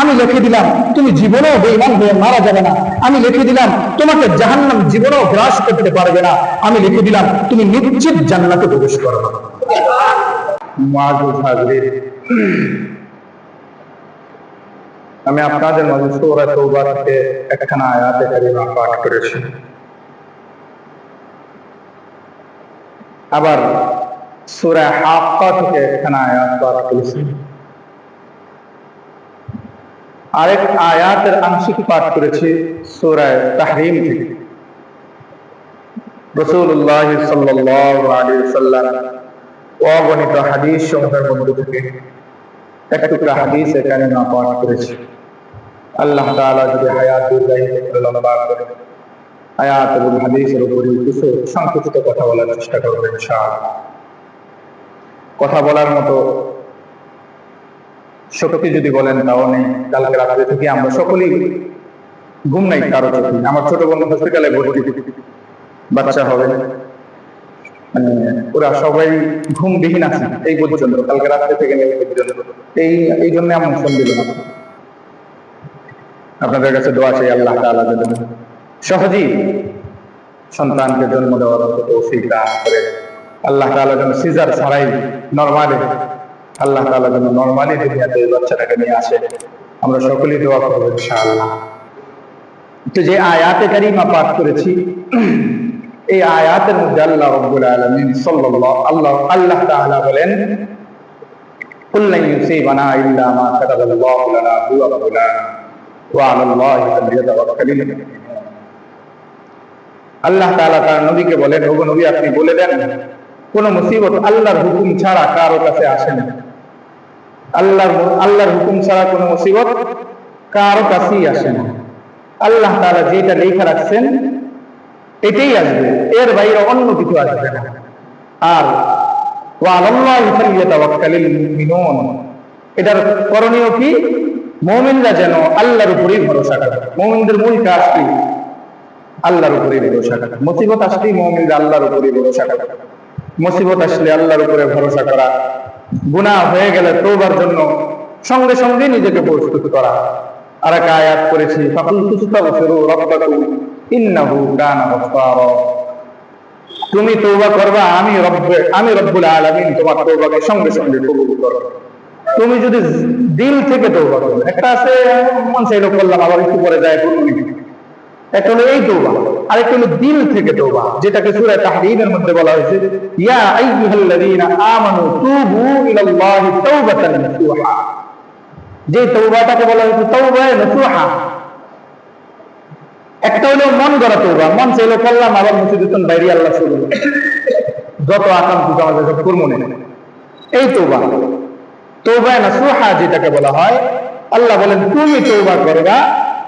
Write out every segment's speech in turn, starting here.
আমি লিখে দিলাম, তুমি জীবনেও বেঈমান হয়ে মারা যাবে না। আমি লিখে দিলাম, তোমাকে জাহান্নাম জীবনেও গ্রাস করতে পারবে না। আমি লিখে দিলাম, তুমি নিশ্চিত জান্নাতে প্রবেশ মুআজ্জুজ আমি আপনাদের মাঝে সূরা থেকে একখানা আয়াতে কারিমা পাঠ করেছি। আবার সূরা হাক্কা থেকে একখানা আয়াত পাঠ করেছি। আরেক আয়াতের আংশিক পাঠ করেছি সূরায় তাহরিম। থেকে আলাইহি ওয়াসাল্লাম অগণিত হাদিস সমূহের মধ্যে থেকে এক টুকরা হাদিস এখানে না পাঠ করেছি। আল্লাহ তাআলা যদি হায়াত লম্বা করে আয়াত এবং হাদিসের উপরে কিছু সংক্ষিপ্ত কথা বলার চেষ্টা করব ইনশাআল্লাহ। কথা বলার মতো শক্তি যদি বলেন নেই, কালকে রাত্রে থেকে আমরা সকলেই ঘুম নাই কারও চোখে আমার ছোট বোন হসপিটালে ভর্তি। বাচ্চা হবে। মানে ওরা সবাই ঘুমবিহীন আছে, এই পর্যন্ত। কালকে রাত্রে থেকে নেই পর্যন্ত। এই এই জন্য আমার ফোন দিল আপনাদের কাছে দোয়া চাই, আল্লাহ তাআলা যেন সহজেই সন্তানকে জন্ম দেওয়ার তৌফিক দান করে। আল্লাহ তাআলা যেন সিজার ছাড়াই নরমালি আল্লাহ তাআলা যেন নরমালি দুনিয়াতে এই বাচ্চাটাকে নিয়ে আসে আমরা সকলেই দোয়া করবো ইনশাআল্লাহ তো যে আয়াতে কারিমা পাঠ করেছি এই আয়াতের মধ্যে আল্লাহ রাব্বুল আলামিন সাল্লাল্লাহু আল্লাহ আল্লাহ তাআলা বলেন قل لن يصيبنا الا ما كتب الله لنا هو مولانا وعلى الله فليتوكل المؤمنون আল্লাহ তাআলা তার নবীকে বলেন ওগো নবী আপনি বলে দেন কোন মুসিবত আল্লাহর হুকুম ছাড়া কারো কাছে আসে না আল্লাহর আল্লাহর হুকুম ছাড়া কোনো মুসিবত কারও কাছেই আসে না। আল্লাহ তাআলা যেটা লেখা রাখছেন, এটাই আসবে। এর বাইরে অন্য কিছু আসবে না। আর এটার করণীয় কি? মুমিনরা যেন আল্লাহর উপরেই ভরসা করে। মুমিনদের মূল কাজ কি? আল্লাহর উপরেই ভরসা করা। মুসিবত আসলেই মুমিনরা আল্লাহর উপরেই ভরসা করে। মুসিবত আসলে আল্লাহর উপরে ভরসা করা, গুনাহ হয়ে গেলে তওবার জন্য সঙ্গে সঙ্গে নিজেকে প্রস্তুত করা। আর এক আয়াত করেছি ফাকুল তুস্তাগফিরু রাব্বাকুম ইন্নাহু কানা গফফারা। তুমি তওবা করবা, আমি রব্ব, আমি রব্বুল আলামিন তোমার তওবাকে সঙ্গে সঙ্গে কবুল করব। তুমি যদি দিল থেকে তওবা করো, একটা আছে, মন চাইলো করলাম, আবার একটু পরে যায় করব একটা হলো এই তওবা আর একটা হলো দিল থেকে তওবা, যেটাকে সূরা তাহরীমের মধ্যে বলা হয়েছে, ইয়া আইয়ুহাল্লাযীনা আমানু তুবু ইলাল্লাহি তাওবাতান নাসুহা যে তওবাটাকে বলা হয়েছে তওবা নাসুহা একটা হলো মন গড়া তৌবা মন চাইলো করলাম, আবার মুছে দিতেন বাইরে, আল্লাহ শুরু যত আকাঙ্ক্ষিত আমাদের যত করব না এই তৌবা তৌবা না সুহা যেটাকে বলা হয়, আল্লাহ বলেন, তুমি তৌবা করবা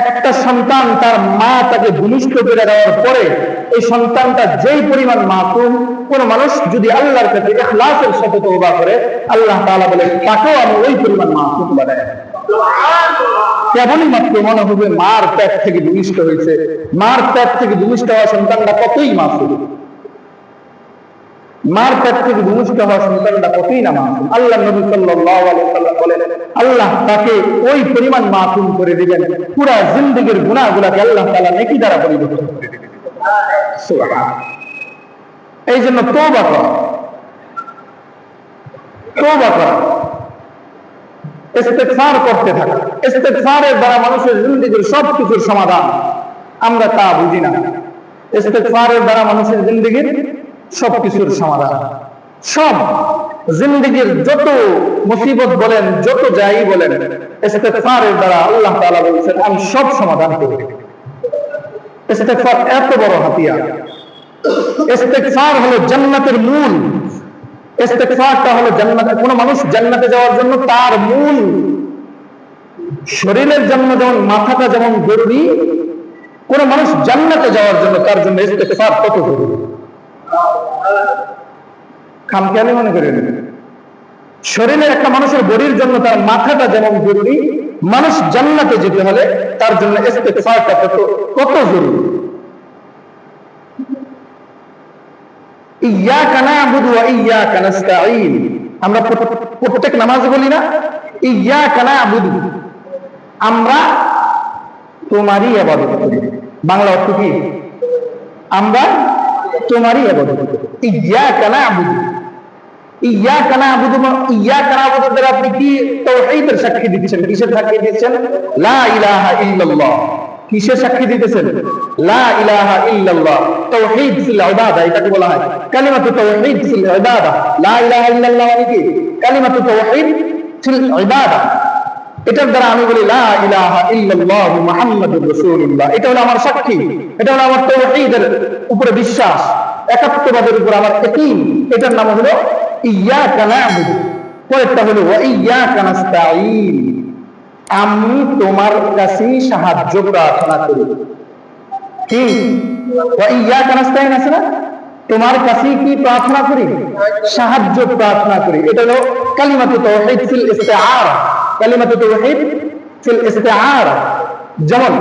একটা সন্তান তার মা তাকে ভূমিষ্ঠ করে দেওয়ার পরে এই সন্তানটা যেই পরিমাণ মাতুম, কোন মানুষ যদি আল্লাহর কাছে এখলাসের সাথে তওবা করে, আল্লাহ তাআলা বলে, তাকেও আমি ওই পরিমাণ মাতুম বানাই কেবলই মাত্র মনে হবে, মার পেট থেকে ভূমিষ্ঠ হয়েছে। মার পেট থেকে ভূমিষ্ঠ হওয়া সন্তানটা কতই মাসুম। মার পেট থেকে ভূমিষ্ঠ হওয়া সন্তানটা কতই না মাসুম আল্লাহ নবী সাল্লাল্লাহু আলাইহি বলেন, আল্লাহ তাকে ওই পরিমাণ মাসুম করে দিবেন, পুরা জিন্দেগীর গুনাহগুলোকে আল্লাহ তাআলা নেকি দ্বারা পরিবর্তন করে এই জন্য তওবা করা। তওবা করা। ইস্তেগফার করতে থাকা। ইস্তেগফারের দ্বারা মানুষের জিন্দেগীর সব কিছুর সমাধান। আমরা তা বুঝি না। ইস্তেগফারের দ্বারা মানুষের জিন্দেগীর সব কিছুর সমাধান। সব জিন্দেগীর যত মুসিবত বলেন, যত যাই বলেন, ইস্তেগফারের দ্বারা আল্লাহ তাআলা বলেছেন, আমি সব সমাধান করে ইস্তেগফার এত বড় হাতিয়ার। ইস্তেগফার হলো জান্নাতের মূল। ইস্তেগফারটা হলো জান্নাতে কোন মানুষ জান্নাতে যাওয়ার জন্য তার মূল। শরীরের জন্য যেমন মাথাটা যেমন জরুরি, কোন মানুষ জান্নাতে যাওয়ার জন্য তার জন্য ইস্তেগফার কত জরুরি। খামখেয়ালি মনে করেন। শরীরের একটা মানুষের বডির জন্য তার মাথাটা যেমন জরুরি, মানুষ জান্নাতে যেতে হলে তার জন্য কত জরুরি? আমরা প্রত্যেক নামাজে বলি না আমরা তোমারই করি। বাংলা অর্থ কি? আমরা তোমারই ইবাদত করি ইয়াকা না'বুদু। ইয়াকা না'বুদু মা- ইয়াকা না'বুদু দ্বারা আপনি কি তাওহীদের সাক্ষী দিচ্ছেন কিসের সাক্ষী দিচ্ছেন লা ইলাহা ইল্লাল্লাহ। কিসের সাক্ষী দিতেছেন? লা ইলাহা ইল্লাল্লাহ। তাওহীদ ফিল ইবাদা, এটাকে বলা হয়। কালিমাতু তাওহীদ ফিল ইবাদা। লা ইলাহা ইল্লাল্লাহ মানে কি? কালিমাতু তাওহীদ ফিল ইবাদা। এটার দ্বারা আমি বলি, লা ইলাহা ইল্লাল্লাহ মুহাম্মাদুর রাসূলুল্লাহ। এটা হলো আমার সাক্ষী, এটা হলো আমার তাওহীদের উপরে বিশ্বাস, একাত্মবাদের উপর আমার ইয়াকিন এটার নাম হলো ইয়াকা না'বুদু। পরেরটা হলো, ওয়া ইয়াকা নাস্তাঈন। আমি তোমার কাছে সাহায্য প্রার্থনা করি। কি? ওয়া ইয়াকা নাস্তাঈন আছে না? তোমার কাছে কি প্রার্থনা করি? সাহায্য প্রার্থনা করি। এটা হলো কালিমাতু তাওহীদ ফিল ইস্তিআরা। কালিমাতু তাওহীদ ফিল ইস্তিআরা। যেমন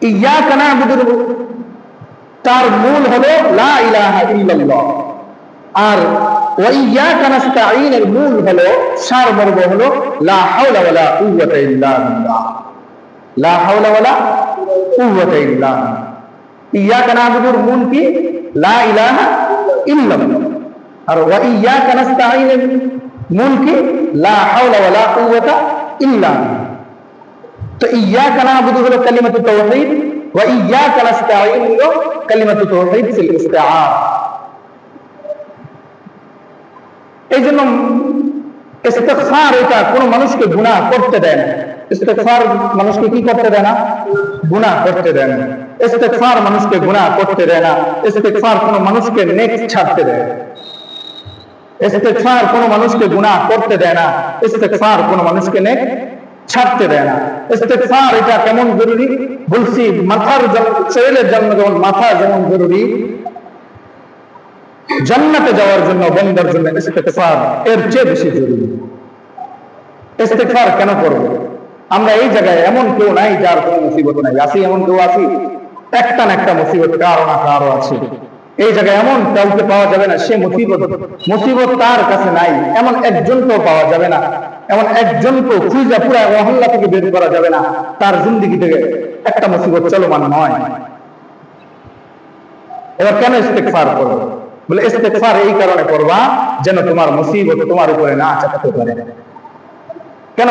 ইয়াকা না'বুদু তার মূল হলো লা ইলাহা ইল্লাল্লাহ। আর ওয়া ইয়াকা নাস্তাঈন এর মূল হলো, সারমর্ম হলো, লা হাওলা ওয়ালা কুওয়াতা ইল্লা বিল্লাহ। লা হাওলা ওয়ালা কুওয়াতা ইল্লা বিল্লাহ। ইয়াকা না'বুদুর মূল কি? লা ইলাহা ইল্লাল্লাহ আর ওয়া ইয়াকা নাস্তাঈন এর মূল কি লা হাওলা ওয়ালা কুওয়াতা ইল্লা বিল্লাহ তো ইয়াকা না'বুদু হলো কালিমাতু তাওহীদ ওয়া ইয়াকা নাস্তাঈন হলো কালিমাতু তাওহীদ ফিল ইস্তিআরা এই জন্য ইস্তেগফার এটা কোন মানুষকে গুনাহ করতে দেয় না ইস্তেগফার মানুষকে কি করতে দেয় না গুনাহ করতে দেয় না। ইস্তেগফার মানুষকে গুনাহ করতে দেয় না। ইস্তেগফার কোন মানুষকে নেক ছাড়তে দেয় না। ইস্তেগফার কোন মানুষকে গুনাহ করতে দেয় না। ইস্তেগফার কোন মানুষকে নেক ছাড়তে দেয় না। ইস্তেগফার এটা কেমন জরুরি? বলছি, মাথার শরীরের জন্য যেমন মাথা যেমন জরুরি, জান্নাতে যাওয়ার জন্য, বন্দার জন্য ইস্তেগফার এর চেয়ে বেশি জরুরি। ইস্তেগফার কেন করব? আমরা এই জায়গায় এমন কেউ নাই যার কোনো মুসিবত নাই। আসি এমন কেউ আসি? একটা না একটা মুসিবত কারও না কারও আছে। এই জায়গায় এমন কাউকে পাওয়া যাবে না, সে মুসিবত। মুসিবত তার কাছে নাই। এমন একজনকেও পাওয়া যাবে না। এমন একজনকেও খুঁজে পুরা মহল্লা থেকে বের করা যাবে না। তার জিন্দিগি থেকে একটা মুসিবত চলমান নয়। এবার কেন ইস্তেগফার করো বলে, ইস্তেগফার এই কারণে করবা যেন তোমার মুসিবত তোমার উপরে না চাপাতে পারে। কেন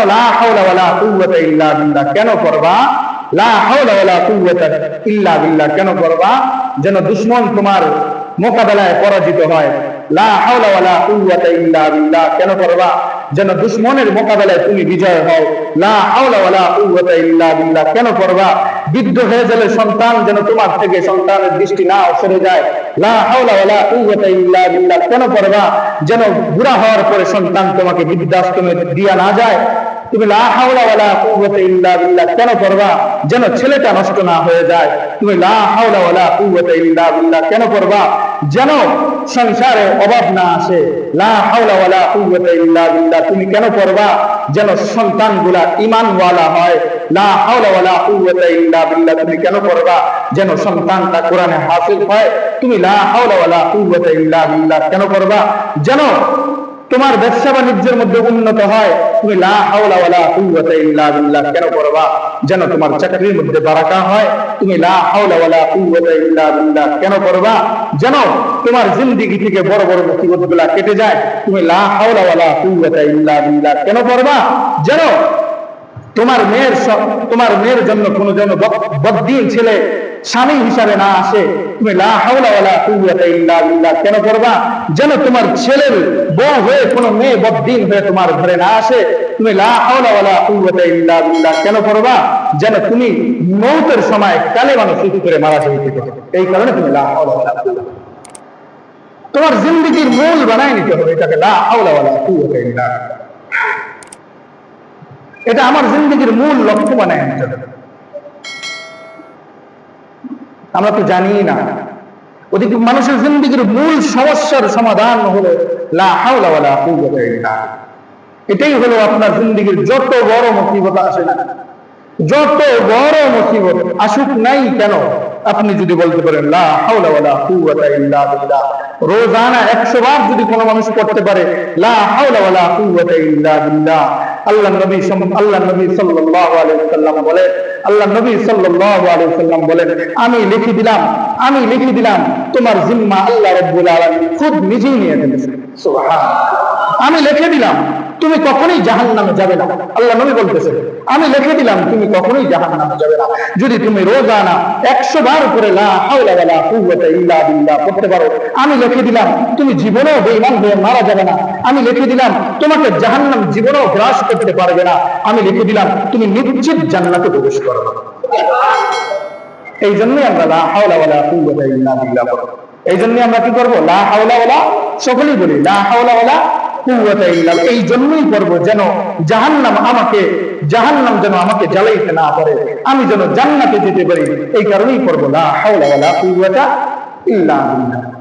ইল্লা বিল্লাহ কেন করবা? ইল্লা বিল্লাহ কেন করবা? যেন তোমার মোকাবেলায় পরাজিত হয়। কেন করবা? যেন দুশমনের মোকাবেলায় তুমি বিজয় হও। কেন করবা? বৃদ্ধ হয়ে গেলে সন্তান যেন তোমার থেকে সন্তানের দৃষ্টি না সরে যায়। লা কেন করবা? যেন বুড়া হওয়ার পরে সন্তান তোমাকে বৃদ্ধাশ্রমে দিয়া না যায়। তুমি লা কেন করবা যেন ছেলেটা নষ্ট না হয়ে যায়। তুমি কেন করবা যেন সংসারে অভাব না আসে। তুমি কেন করবা যেন সন্তানগুলা ঈমানওয়ালা হয়। লা তুমি কেন করবা যেন সন্তানটা কোরআনে হয়। তুমি লা কেন করবা যেন তোমার ব্যবসা বাণিজ্যের মধ্যে উন্নত হয়। তুমি কেন করবা? যেন তোমার চাকরির মধ্যে বারাকা হয়। তুমি কেন করবা? যেন তোমার জিন্দিগি থেকে বড় বড় মুসিবতগুলা কেটে যায়। তুমি কেন করবা? যেন তোমার মেয়ের তোমার মেয়ের জন্য কোনো যেন বদ- বদ্দিন ছেলে স্বামী হিসাবে না আসে। তুমি কেন করবা? যেন তোমার ছেলের বউ হয়ে কোনো মেয়ে বদ্দিন হয়ে তোমার ঘরে না আসে। তুমি কেন করবা? যেন তুমি মৌতের সময় কালে মানুষ করে মারা যাইতে পারো। এই কারণে তুমি লা হাওলা ওয়ালা কুওয়াতা। তোমার জিন্দগির মূল বানায় নিতে হবে এটাকে লা হাওলা ওয়ালা কুওয়াতা ইল্লা বিল্লাহ। এটা আমার জিন্দগির মূল লক্ষ্য বানায় আমরা তো জানি না। ওদিকে মানুষের জিন্দগির মূল সমস্যার সমাধান হলো এটাই হলো আপনার জিন্দগির যত বড় মুসিবত আসে না, যত বড় মুসিবত আসুক নাই কেন? আপনি যদি বলতে পারেন রোজানা 100 বার যদি কোনো মানুষ পড়তে পারে আল্লাহ নবী আল্লাহ নবী সাল্লাম বলে আল্লাহ নবী সাল্লাম বলেন, আমি লিখে দিলাম, আমি লিখে দিলাম, তোমার জিম্মা আল্লাহ রাব্বুল আলামিন খুদ নিজেই নিয়ে আমি লিখে দিলাম। তুমি কখনোই জাহান নামে যাবে না। আল্লাহ নবী বলতেছে, আমি লিখে দিলাম, তুমি কখনোই জাহান নামে যাবে না। যদি তুমি রোজানা একশো বার করে লা হাওলা পারো। আমি লিখে দিলাম, তুমি জীবনেও বেঈমান হয়ে মারা যাবে না। আমি লিখে দিলাম, তোমাকে জাহান্নাম জীবনেও গ্রাস করতে পারবে না। আমি লিখে দিলাম, তুমি নিশ্চিত জান্নাতে প্রবেশ করবে এই জন্যই আমরা লা হাওলা ওয়ালা কুওয়াতা ইল্লা বিল্লাহ এই জন্যই আমরা কি করব? লা হাওলা ওয়ালা সকলেই বলি, লা হাওলা ওয়ালা। এই জন্যই করব যেন জাহান্নাম আমাকে, জাহান্নাম যেন আমাকে জ্বালাইতে না পারে, আমি যেন জান্নাতে যেতে পারি, এই কারণেই করব না হাওলা ইল্লা বিল্লাহ।